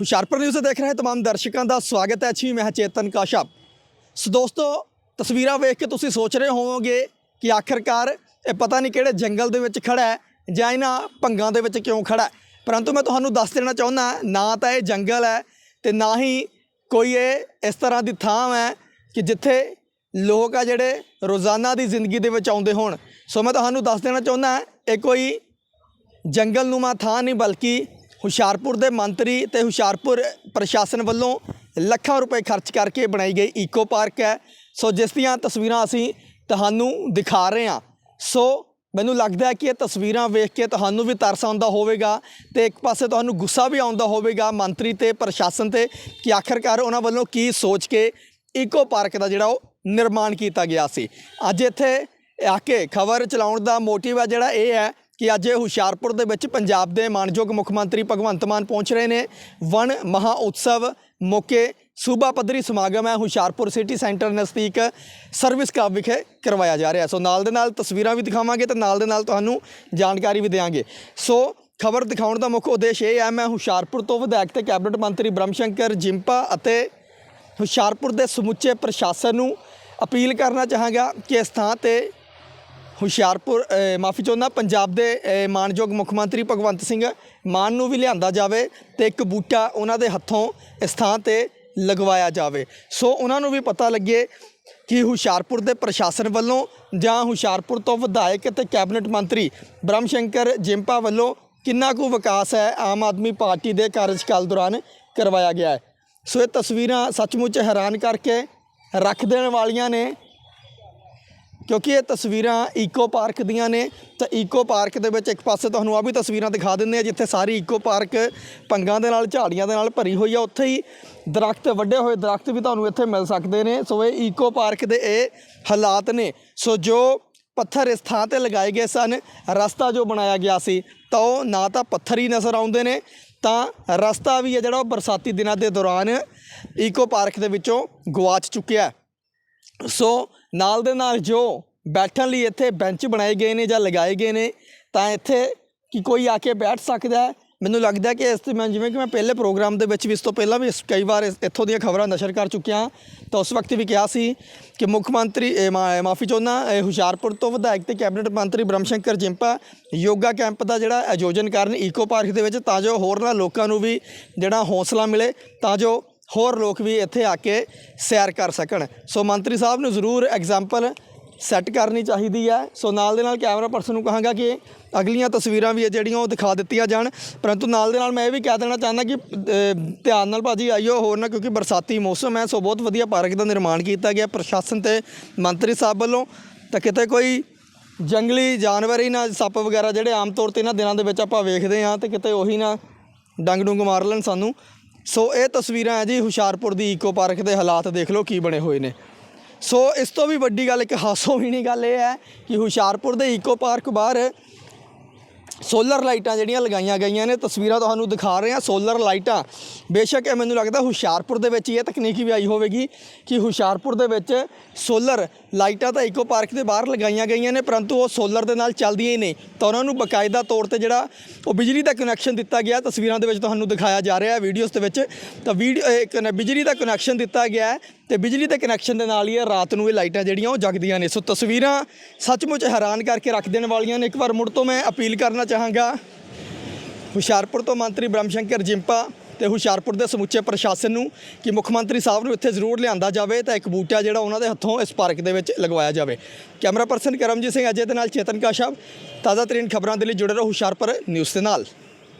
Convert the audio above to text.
Hoshiarpur news ਦੇਖ ਰਹੇ ਤਮਾਮ ਦਰਸ਼ਕਾਂ ਦਾ ਸਵਾਗਤ ਹੈ। ਜੀ, ਮੈਂ ਚੇਤਨ ਕਾਸ਼ਪ। ਸੋ ਦੋਸਤੋ, ਤਸਵੀਰਾਂ ਵੇਖ ਕੇ ਤੁਸੀਂ ਸੋਚ ਰਹੇ ਹੋਵੋਗੇ ਕਿ ਆਖਰਕਾਰ ਇਹ ਪਤਾ ਨਹੀਂ ਕਿਹੜੇ ਜੰਗਲ ਦੇ ਵਿੱਚ ਖੜਾ ਹੈ ਜਾਂ ਇਹਨਾਂ ਭੰਗਾਂ ਦੇ ਵਿੱਚ ਕਿਉਂ ਖੜਾ ਪਰੰਤੂ ਮੈਂ ਤੁਹਾਨੂੰ ਦੱਸ ਦੇਣਾ ਚਾਹੁੰਦਾ ਨਾ ਤਾਂ ਇਹ ਜੰਗਲ ਹੈ ਤੇ ਨਾ ਹੀ ਕੋਈ ਇਹ ਇਸ ਤਰ੍ਹਾਂ ਦੀ ਥਾਂ ਹੈ ਕਿ ਜਿੱਥੇ ਲੋਕ ਆ ਜਿਹੜੇ ਰੋਜ਼ਾਨਾ ਦੀ ਜ਼ਿੰਦਗੀ ਦੇ ਵਿੱਚ ਆਉਂਦੇ ਹੋਣ। ਸੋ ਮੈਂ ਤੁਹਾਨੂੰ ਦੱਸ ਦੇਣਾ ਚਾਹੁੰਦਾ ਇਹ ਕੋਈ ਜੰਗਲ ਨੂੰ ਨੂਮਾ ਥਾਂ ਨਹੀਂ, ਬਲਕਿ ਹੁਸ਼ਿਆਰਪੁਰ ਦੇ ਮੰਤਰੀ ਤੇ ਹੁਸ਼ਿਆਰਪੁਰ ਪ੍ਰਸ਼ਾਸਨ ਵੱਲੋਂ ਲੱਖਾਂ ਰੁਪਏ ਖਰਚ ਕਰਕੇ ਬਣਾਈ ਗਈ ਈਕੋ ਪਾਰਕ ਹੈ। ਸੋ ਜਿਸ ਦੀਆਂ ਤਸਵੀਰਾਂ ਅਸੀਂ ਤੁਹਾਨੂੰ ਦਿਖਾ ਰਹੇ ਹਾਂ। ਸੋ ਮੈਨੂੰ ਲੱਗਦਾ ਹੈ ਕਿ ਇਹ ਤਸਵੀਰਾਂ ਵੇਖ ਕੇ ਤੁਹਾਨੂੰ ਵੀ ਤਰਸ ਆਉਂਦਾ ਹੋਵੇਗਾ ਤੇ ਇੱਕ ਪਾਸੇ ਤੁਹਾਨੂੰ ਗੁੱਸਾ ਵੀ ਆਉਂਦਾ ਹੋਵੇਗਾ ਮੰਤਰੀ ਤੇ ਪ੍ਰਸ਼ਾਸਨ ਤੇ ਕਿ ਆਖਰਕਾਰ ਉਹਨਾਂ ਵੱਲੋਂ ਕੀ ਸੋਚ ਕੇ ਈਕੋ ਪਾਰਕ ਦਾ ਜਿਹੜਾ ਉਹ ਨਿਰਮਾਣ ਕੀਤਾ ਗਿਆ ਸੀ। ਅੱਜ ਇੱਥੇ ਆ ਕੇ ਖਬਰ ਚਲਾਉਣ ਦਾ ਮੋਟਿਵ ਹੈ ਜਿਹੜਾ ਇਹ ਹੈ ਕਿ ਅੱਜ ਹੁਸ਼ਿਆਰਪੁਰ ਦੇ ਵਿੱਚ ਪੰਜਾਬ ਦੇ ਮਾਨਯੋਗ ਮੁੱਖ ਮੰਤਰੀ ਭਗਵੰਤ ਮਾਨ ਪਹੁੰਚ ਰਹੇ ਨੇ। ਵਣ ਮਹਾ ਉਤਸਵ ਮੌਕੇ ਸੂਬਾ ਪੱਧਰੀ ਸਮਾਗਮ ਹੈ। ਹੁਸ਼ਿਆਰਪੁਰ ਸਿਟੀ ਸੈਂਟਰ ਨਜ਼ਦੀਕ ਸਰਵਿਸ ਕਲੱਬ ਵਿਖੇ ਕਰਵਾਇਆ ਜਾ ਰਿਹਾ ਸੋ ਨਾਲ ਦੇ ਨਾਲ ਤਸਵੀਰਾਂ ਵੀ ਦਿਖਾਵਾਂਗੇ ਤੇ ਨਾਲ ਦੇ ਨਾਲ ਤੁਹਾਨੂੰ ਜਾਣਕਾਰੀ ਵੀ ਦੇਵਾਂਗੇ ਸੋ ਖਬਰ ਦਿਖਾਉਣ ਦਾ ਮੁੱਖ ਉਦੇਸ਼ ਇਹ ਹੈ, ਮੈਂ ਹੁਸ਼ਿਆਰਪੁਰ ਤੋਂ ਵਿਧਾਇਕ ਤੇ ਕੈਬਨਿਟ ਮੰਤਰੀ ਬ੍ਰਹਮਸ਼ੰਕਰ ਜਿੰਪਾ ਅਤੇ ਹੁਸ਼ਿਆਰਪੁਰ ਦੇ ਸਮੁੱਚੇ ਪ੍ਰਸ਼ਾਸਨ ਨੂੰ ਅਪੀਲ ਕਰਨਾ ਚਾਹਾਂਗਾ ਕਿ ਇਸ ਥਾਂ ਤੇ ਹੁਸ਼ਿਆਰਪੁਰ ਮਾਫੀ ਚਾਹੁੰਦਾ ਪੰਜਾਬ ਦੇ ਅ, ਮਾਨਯੋਗ ਮੁੱਖ ਮੰਤਰੀ ਭਗਵੰਤ ਸਿੰਘ ਮਾਨ ਨੂੰ ਵੀ ਲਿਆਂਦਾ ਜਾਵੇ ਤੇ ਇੱਕ ਬੂਟਾ ਉਹਨਾਂ ਦੇ ਹੱਥੋਂ ਇਸ ਥਾਂ ਤੇ ਲਗਵਾਇਆ ਜਾਵੇ। ਸੋ ਉਹਨਾਂ ਨੂੰ ਵੀ ਪਤਾ ਲੱਗੇ ਕਿ ਹੁਸ਼ਿਆਰਪੁਰ ਦੇ ਪ੍ਰਸ਼ਾਸਨ ਵੱਲੋਂ ਜਾਂ ਹੁਸ਼ਿਆਰਪੁਰ ਤੋਂ ਵਿਧਾਇਕ ਤੇ ਕੈਬਨਿਟ ਮੰਤਰੀ ਬ੍ਰਹਮ ਸ਼ੰਕਰ ਜਿੰਪਾ ਵੱਲੋਂ ਕਿੰਨਾ ਕੁ ਵਿਕਾਸ ਹੈ ਆਮ ਆਦਮੀ ਪਾਰਟੀ ਦੇ ਕਾਰਜਕਾਲ ਦੌਰਾਨ ਕਰਵਾਇਆ ਗਿਆ ਹੈ। ਸੋ ਇਹ ਤਸਵੀਰਾਂ ਸੱਚਮੁੱਚ ਹੈਰਾਨ ਕਰਕੇ ਰੱਖ ਦੇਣ ਵਾਲੀਆਂ ਨੇ। ਕਿਉਂਕਿ ਇਹ ਤਸਵੀਰਾਂ ਈਕੋ ਪਾਰਕ ਦੀਆਂ ਨੇ, ਤਾਂ ਈਕੋ ਪਾਰਕ ਦੇ ਵਿੱਚ ਇੱਕ ਪਾਸੇ ਤੁਹਾਨੂੰ ਆ ਵੀ ਤਸਵੀਰਾਂ ਦਿਖਾ ਦਿੰਦੇ ਆ, ਜਿੱਥੇ ਸਾਰੀ ਈਕੋ ਪਾਰਕ ਪੰਗਾਂ ਦੇ ਨਾਲ, ਝਾੜੀਆਂ ਦੇ ਨਾਲ ਭਰੀ ਹੋਈ ਆ। ਉੱਥੇ ਹੀ ਦਰਖਤ ਵੱਡੇ ਹੋਏ ਦਰਖਤ ਵੀ ਤੁਹਾਨੂੰ ਇੱਥੇ ਮਿਲ ਸਕਦੇ ਨੇ। ਸੋ ਇਹ ਈਕੋ ਪਾਰਕ ਦੇ ਇਹ ਹਾਲਾਤ ਨੇ। ਸੋ ਜੋ ਪੱਥਰ ਇਸ ਥਾਂ ਤੇ ਲਗਾਏ ਗਏ ਸਨ, ਰਸਤਾ ਜੋ ਬਣਾਇਆ ਗਿਆ ਸੀ, ਤਾਂ ਉਹ ਨਾ ਤਾਂ ਪੱਥਰ ਹੀ ਨਜ਼ਰ ਆਉਂਦੇ ਨੇ, ਤਾਂ ਰਸਤਾ ਵੀ ਹੈ ਜਿਹੜਾ ਉਹ ਬਰਸਾਤੀ ਦਿਨਾਂ ਦੇ ਦੌਰਾਨ ਈਕੋ ਪਾਰਕ ਦੇ ਵਿੱਚੋਂ ਗਵਾਚ ਚੁੱਕਿਆ। ਸੋ ਨਾਲ ਦੇ ਨਾਲ ਜੋ ਬੈਠਣ ਲਈ ਇੱਥੇ ਬੈਂਚ ਬਣਾਏ ਗਏ ਨੇ ਜਾਂ ਲਗਾਏ ਗਏ ਨੇ, ਤਾਂ ਇੱਥੇ ਕਿ ਕੋਈ ਆ ਕੇ ਬੈਠ ਸਕਦਾ ਹੈ। ਮੈਨੂੰ ਲੱਗਦਾ ਕਿ ਇਸ ਤੇ ਮੈਂ ਜਿਵੇਂ ਕਿ ਮੈਂ ਪਹਿਲੇ ਪ੍ਰੋਗਰਾਮ ਦੇ ਵਿੱਚ ਵੀ ਇਸ ਤੋਂ ਪਹਿਲਾਂ ਵੀ ਕਈ ਵਾਰ ਇੱਥੋਂ ਦੀਆਂ ਖਬਰਾਂ ਨਸ਼ਰ ਕਰ ਚੁੱਕਿਆ ਤਾਂ ਉਸ ਵਕਤ ਵੀ ਕਿਹਾ ਸੀ ਕਿ ਮੁੱਖ ਮੰਤਰੀ ਮਾਫੀ ਚਾਹੁੰਦਾ ਹੁਸ਼ਿਆਰਪੁਰ ਤੋਂ ਵਿਧਾਇਕ ਤੇ ਕੈਬਨਿਟ ਮੰਤਰੀ ਬ੍ਰਹਮਸ਼ੰਕਰ ਜਿੰਪਾ ਯੋਗਾ ਕੈਂਪ ਦਾ ਜਿਹੜਾ ਆਯੋਜਨ ਕਰਨ ਈਕੋ ਪਾਰਕ ਦੇ ਵਿੱਚ, ਤਾਂ ਜੋ ਹੋਰਨਾਂ ਲੋਕਾਂ ਨੂੰ ਵੀ ਜਿਹੜਾ ਹੌਸਲਾ ਮਿਲੇ, ਤਾਂ ਜੋ ਹੋਰ ਲੋਕ ਵੀ ਇੱਥੇ ਆ ਕੇ ਸੈਰ ਕਰ ਸਕਣ। ਸੋ ਮੰਤਰੀ ਸਾਹਿਬ ਨੂੰ ਜ਼ਰੂਰ ਐਗਜ਼ਾਮਪਲ ਸੈੱਟ ਕਰਨੀ ਚਾਹੀਦੀ ਹੈ। ਸੋ ਨਾਲ ਦੇ ਨਾਲ ਕੈਮਰਾ ਪਰਸਨ ਨੂੰ ਕਹਾਂਗਾ ਕਿ ਅਗਲੀਆਂ ਤਸਵੀਰਾਂ ਵੀ ਹੈ ਜਿਹੜੀਆਂ ਉਹ ਦਿਖਾ ਦਿੱਤੀਆਂ ਜਾਣ। ਪਰੰਤੂ ਨਾਲ ਦੇ ਨਾਲ ਮੈਂ ਇਹ ਵੀ ਕਹਿ ਦੇਣਾ ਚਾਹੁੰਦਾ ਕਿ ਧਿਆਨ ਨਾਲ ਭਾਜੀ ਆਇਓ ਹੋਰ ਨਾ, ਕਿਉਂਕਿ ਬਰਸਾਤੀ ਮੌਸਮ ਹੈ, ਸੋ ਬਹੁਤ ਵਧੀਆ ਪਾਰਕ ਦਾ ਨਿਰਮਾਣ ਕੀਤਾ ਗਿਆ ਪ੍ਰਸ਼ਾਸਨ ਤੇ ਮੰਤਰੀ ਸਾਹਿਬ ਵੱਲੋਂ। ਤਾਂ ਕਿਤੇ ਕੋਈ ਜੰਗਲੀ ਜਾਨਵਰ ਹੀ ਨਾ, ਸੱਪ ਵਗੈਰਾ ਜਿਹੜੇ ਆਮ ਤੌਰ ਤੇ ਇਹਨਾਂ ਦਿਨਾਂ ਦੇ ਵਿੱਚ ਆਪਾਂ ਵੇਖਦੇ ਹਾਂ, ਤੇ ਕਿਤੇ ਉਹੀ ਨਾ ਡੰਗ ਡੁੰਗ ਮਾਰ ਲੈਣ ਸਾਨੂੰ। ਸੋ ਇਹ ਤਸਵੀਰਾਂ ਹੈ ਜੀ ਹੁਸ਼ਿਆਰਪੁਰ ਦੀ ਈਕੋ ਪਾਰਕ ਦੇ ਹਾਲਾਤ ਦੇਖ ਲਓ ਕੀ ਬਣੇ ਹੋਏ ਨੇ। ਸੋ ਇਸ ਤੋਂ ਵੀ ਵੱਡੀ ਗੱਲ, ਇੱਕ ਹਾਸੋਹੀਣੀ ਗੱਲ ਇਹ ਹੈ ਕਿ ਹੁਸ਼ਿਆਰਪੁਰ ਦੇ ਈਕੋ ਪਾਰਕ ਬਾਹਰ ਸੋਲਰ ਲਾਈਟਾਂ ਜਿਹੜੀਆਂ ਲਗਾਈਆਂ ਗਈਆਂ ਨੇ, ਤਸਵੀਰਾਂ ਤੁਹਾਨੂੰ ਦਿਖਾ ਰਹੇ ਹਾਂ ਸੋਲਰ ਲਾਈਟਾਂ। ਬੇਸ਼ੱਕ ਇਹ ਮੈਨੂੰ ਲੱਗਦਾ ਹੁਸ਼ਿਆਰਪੁਰ ਦੇ ਵਿੱਚ ਇਹ ਤਕਨੀਕ ਵੀ ਆਈ ਹੋਵੇਗੀ ਕਿ ਹੁਸ਼ਿਆਰਪੁਰ ਦੇ ਵਿੱਚ ਸੋਲਰ ਲਾਈਟਾਂ ਤਾਂ ਈਕੋ ਪਾਰਕ ਦੇ ਬਾਹਰ ਲਗਾਈਆਂ ਗਈਆਂ ਨੇ, ਪਰੰਤੂ ਉਹ ਸੋਲਰ ਦੇ ਨਾਲ ਚੱਲਦੀਆਂ ਹੀ ਨਹੀਂ। ਤਾਂ ਉਹਨਾਂ ਨੂੰ ਬਕਾਇਦਾ ਤੌਰ ਤੇ ਜਿਹੜਾ ਉਹ ਬਿਜਲੀ ਦਾ ਕਨੈਕਸ਼ਨ ਦਿੱਤਾ ਗਿਆ, ਤਸਵੀਰਾਂ ਦੇ ਵਿੱਚ ਤੁਹਾਨੂੰ ਦਿਖਾਇਆ ਜਾ ਰਿਹਾ ਹੈ ਵੀਡੀਓਜ਼ ਦੇ ਵਿੱਚ। ਤਾਂ ਵੀਡੀਓ ਬਿਜਲੀ ਦਾ ਕਨੈਕਸ਼ਨ ਦਿੱਤਾ ਗਿਆ ਤੇ ਬਿਜਲੀ ਦੇ ਕਨੈਕਸ਼ਨ ਦੇ ਨਾਲ ਹੀ ਇਹ ਰਾਤ ਨੂੰ ਇਹ ਲਾਈਟਾਂ ਜਿਹੜੀਆਂ ਉਹ ਜਗਦੀਆਂ ਨੇ। ਸੋ ਤਸਵੀਰਾਂ ਸੱਚਮੁੱਚ ਹੈਰਾਨ ਕਰਕੇ ਰੱਖ ਦੇਣ ਵਾਲੀਆਂ ਨੇ। ਇੱਕ ਵਾਰ ਮੁੜ ਤੋਂ ਮੈਂ ਅਪੀਲ ਕਰਨਾ ਚਾਹਾਂਗਾ, ਹੁਸ਼ਿਆਰਪੁਰ ਤੋਂ ਮੰਤਰੀ ਬ੍ਰਹਮ ਸ਼ੰਕਰ ਜਿੰਪਾ ਤੇ ਹੁਸ਼ਿਆਰਪੁਰ ਦੇ ਸਮੁੱਚੇ ਪ੍ਰਸ਼ਾਸਨ ਨੂੰ ਕਿ ਮੁੱਖ ਮੰਤਰੀ ਸਾਹਿਬ ਨੂੰ ਇੱਥੇ ਜ਼ਰੂਰ ਲਿਆਂਦਾ ਜਾਵੇ ਤਾਂ ਇੱਕ ਬੂਟਾ ਜਿਹੜਾ ਉਹਨਾਂ ਦੇ ਹੱਥੋਂ ਇਸ ਪਾਰਕ ਦੇ ਵਿੱਚ ਲਗਵਾਇਆ ਜਾਵੇ। ਕੈਮਰਾ ਪਰਸਨ ਕਰਮਜੀਤ ਸਿੰਘ ਅਜੇ ਦੇ ਨਾਲ ਚੇਤਨ ਕਾਸ਼ਬ ਤਾਜ਼ਾ ਤਰੀਨ ਖਬਰਾਂ ਦੇ ਲਈ ਜੁੜੇ ਰਹੋ ਹੁਸ਼ਿਆਰਪੁਰ ਨਿਊਜ਼ ਦੇ ਨਾਲ।